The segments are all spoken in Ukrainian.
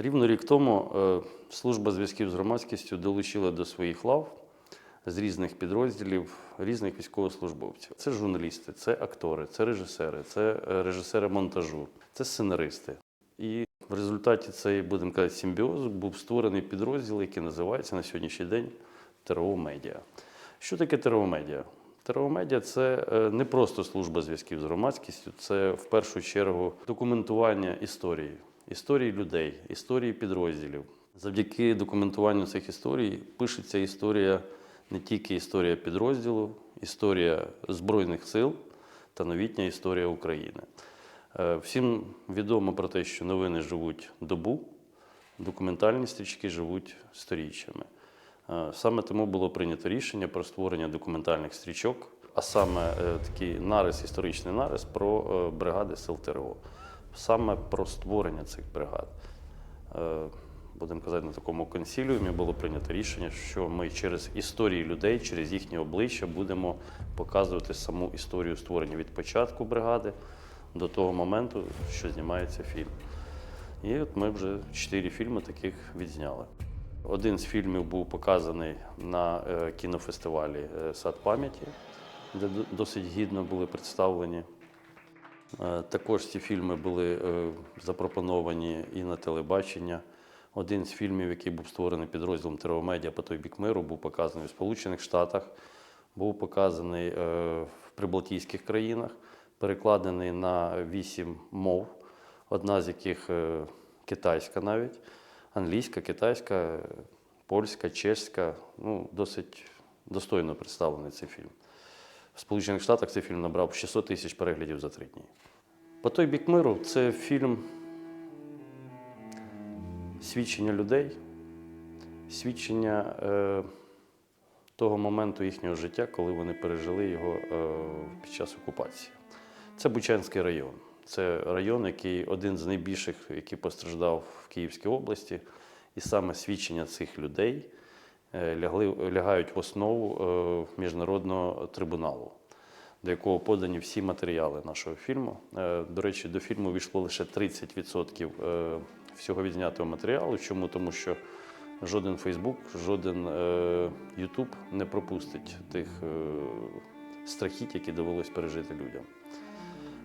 Рівно рік тому е, служба зв'язків з громадськістю долучила до своїх лав з різних підрозділів різних військовослужбовців. Це журналісти, це актори, це режисери, це е, режисери монтажу, це сценаристи. І в результаті цієї, будемо казати, симбіозу був створений підрозділ, який називається на сьогоднішній день Медіа. Що таке Медіа? ТРО Медіа це е, не просто служба зв'язків з громадськістю, це в першу чергу документування історії, історії людей, історії підрозділів. Завдяки документуванню цих історій пишеться історія не тільки історія підрозділу, історія Збройних сил та новітня історія України. Е, Всім відомо про те, що новини живуть добу, документальні стрічки живуть сторіччями. Е, Саме тому було прийнято рішення про створення документальних стрічок, а саме е, такий нарис, історичний нарис про бригади сил ТРО, саме про створення цих бригад. Е, Будемо казати, на такому консіліумі було прийнято рішення, що ми через історії людей, через їхні обличчя будемо показувати саму історію створення від початку бригади до того моменту, що знімається фільм. І от ми вже чотири фільми таких відзняли. Один з фільмів був показаний на е, кінофестивалі е, Сад пам'яті, де досить гідно були представлені. Е, Також ці фільми були е, запропоновані і на телебачення. Один з фільмів, який був створений підрозділом ТРО Медіа по той бік миру, був показаний в Сполучених Штатах, був показаний е, в Прибалтійських країнах, перекладений на вісім мов, одна з яких китайська навіть, англійська, китайська, польська, чеська. Ну, досить достойно представлений цей фільм. Сполучених Штатах цей фільм набрав 600 тисяч переглядів за три дні. По той бік миру це фільм свідчення людей, свідчення е, того моменту їхнього життя, коли вони пережили його е, під час окупації. Це Бучанський район. Це район, який один з найбільших, який постраждав в Київській області, і саме свідчення цих людей лягли, лягають в основу е, міжнародного трибуналу, до якого подані всі матеріали нашого фільму. Е, До речі, до фільму війшло лише 30% е, всього відзнятого матеріалу. Чому? Тому що жоден Фейсбук, жоден е, Ютуб не пропустить тих е, страхіть, які довелось пережити людям.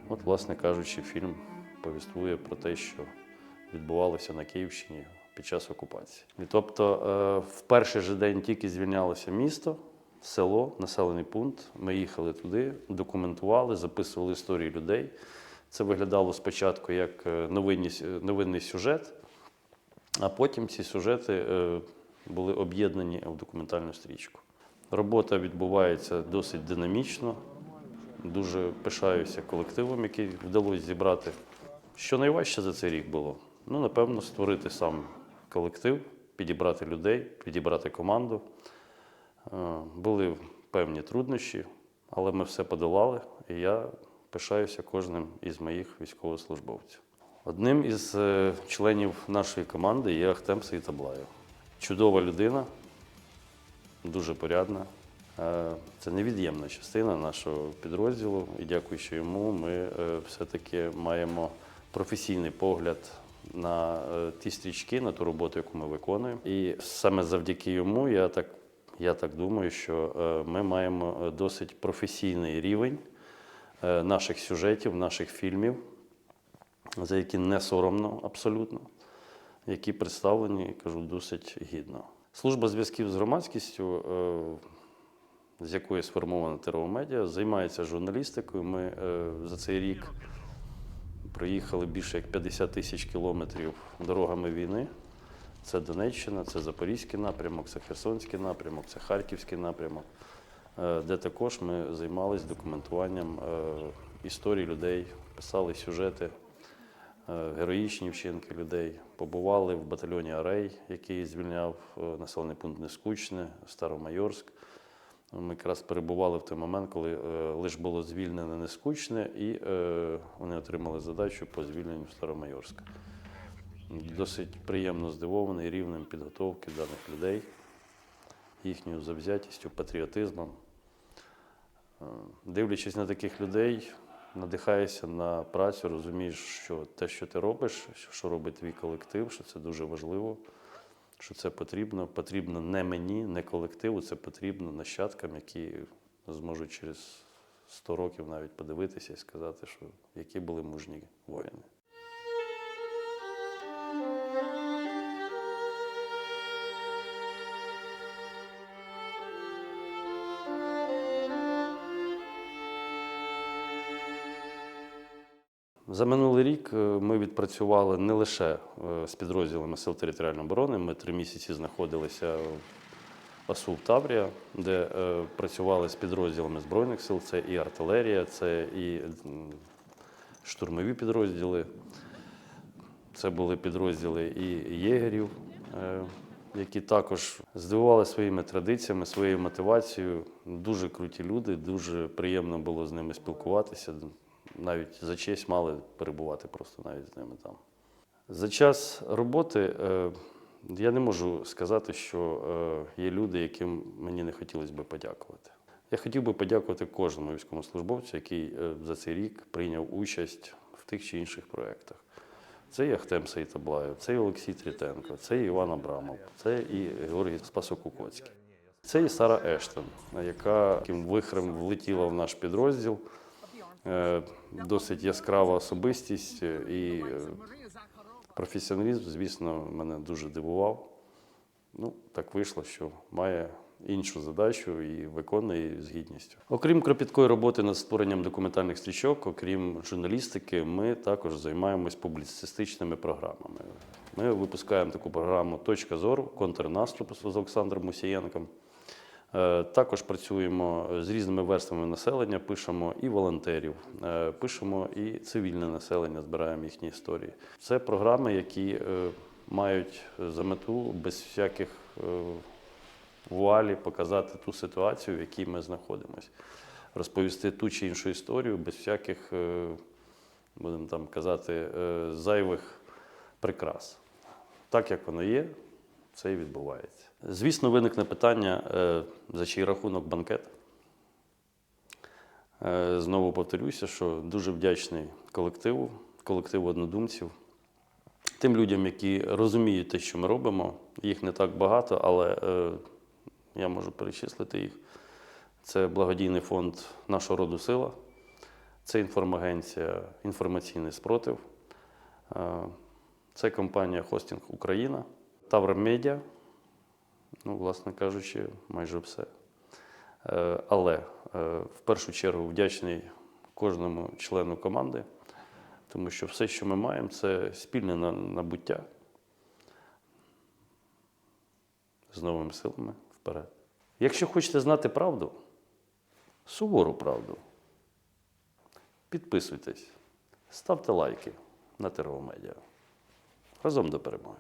От, власне кажучи, фільм повіствує про те, що відбувалося на Київщині під час окупації. І тобто, е, в перший же день тільки звільнялося місто, село, населений пункт. Ми їхали туди, документували, записували історії людей. Це виглядало спочатку як е, новинні, новинний сюжет, а потім ці сюжети е, були об'єднані в документальну стрічку. Робота відбувається досить динамічно. Дуже пишаюся колективом, який вдалося зібрати. Що найважче за цей рік було? Ну, напевно, створити сам колектив, підібрати людей, підібрати команду. Е, Були певні труднощі, але ми все подолали, і я пишаюся кожним із моїх військовослужбовців. Одним із е, членів нашої команди є Ахтем Сейтаблаєв. Чудова людина, дуже порядна. Е, Це невід'ємна частина нашого підрозділу, і дякуючи йому, ми все-таки маємо професійний погляд на е, ті стрічки, на ту роботу, яку ми виконуємо. І саме завдяки йому, я так, я так думаю, що е, ми маємо е, досить професійний рівень наших сюжетів, наших фільмів, за які не соромно абсолютно, які представлені, кажу, досить гідно. Служба зв'язків з громадськістю, з якої сформована ТРО Медіа, займається журналістикою. Ми за цей рік проїхали більше як 50 тисяч кілометрів дорогами війни. Це Донеччина, це Запорізький напрямок, це Херсонський напрямок, це Харківський напрямок, е, де також ми займалися документуванням е, історій людей, писали сюжети, е, героїчні вчинки людей. Побували в батальйоні Арей, який звільняв населений пункт Нескучне, Старомайорськ. Ми якраз перебували в той момент, коли е, лише було звільнене Нескучне, і е, вони отримали задачу по звільненню Старомайорська. Досить приємно здивований рівнем підготовки даних людей, їхньою завзятістю, патріотизмом. Е, Дивлячись на таких людей, надихаєшся на працю, розумієш, що те, що ти робиш, що робить твій колектив, що це дуже важливо, що це потрібно. Потрібно не мені, не колективу, це потрібно нащадкам, які зможуть через 100 років навіть подивитися і сказати, що які були мужні воїни. За минулий рік е, ми відпрацювали не лише е, з підрозділами Сил територіальної оборони. Ми три місяці знаходилися в АСУ Таврія, де е, працювали з підрозділами Збройних сил. Це і артилерія, це і штурмові підрозділи. Це були підрозділи і єгерів, які також здивували своїми традиціями, своєю мотивацією. Дуже круті люди, дуже приємно було з ними спілкуватися. Навіть за честь мали перебувати просто навіть з ними там. За час роботи е, я не можу сказати, що е, є люди, яким мені не хотілося би подякувати. Я хотів би подякувати кожному військовослужбовцю, який е, за цей рік прийняв участь в тих чи інших проєктах. Це і Ахтем Сейтаблаєв, це і Олексій Трітенко, це і Іван Абрамов, це і Георгій Спасокукоцький. Це і Сара Ештон, яка таким вихрем влетіла в наш підрозділ. Е, Досить яскрава особистість е, і е, професіоналізм, звісно, мене дуже дивував. Ну, так вийшло, що має іншу задачу і виконує її з гідністю. Окрім кропіткої роботи над створенням документальних стрічок, окрім журналістики, ми також займаємось публіцистичними програмами. Ми випускаємо таку програму Точка зору, контрнаступ з Олександром Мусієнком. Е, Також працюємо з різними верствами населення, пишемо і волонтерів, е, пишемо і цивільне населення, збираємо їхні історії. Це програми, які е, мають за мету без всяких вуалі показати ту ситуацію, в якій ми знаходимося, розповісти ту чи іншу історію без всяких, будемо там казати, зайвих прикрас. Так як воно є, це і відбувається. Звісно, виникне питання, е, за чий рахунок банкет. Е, Знову повторюся, що дуже вдячний колективу, колективу однодумців, тим людям, які розуміють те, що ми робимо. Їх не так багато, але е, я можу перечислити їх. Це благодійний фонд нашого роду сила, це інформагенція Інформаційний спротив, це компанія Хостінг Україна, Тавр Медіа, ну, власне кажучи, майже все. Е, Але е, в першу чергу вдячний кожному члену команди, тому що все, що ми маємо, це спільне набуття з новими силами вперед. Якщо хочете знати правду, сувору правду, підписуйтесь, ставте лайки на Тервомедіа. Разом до перемоги.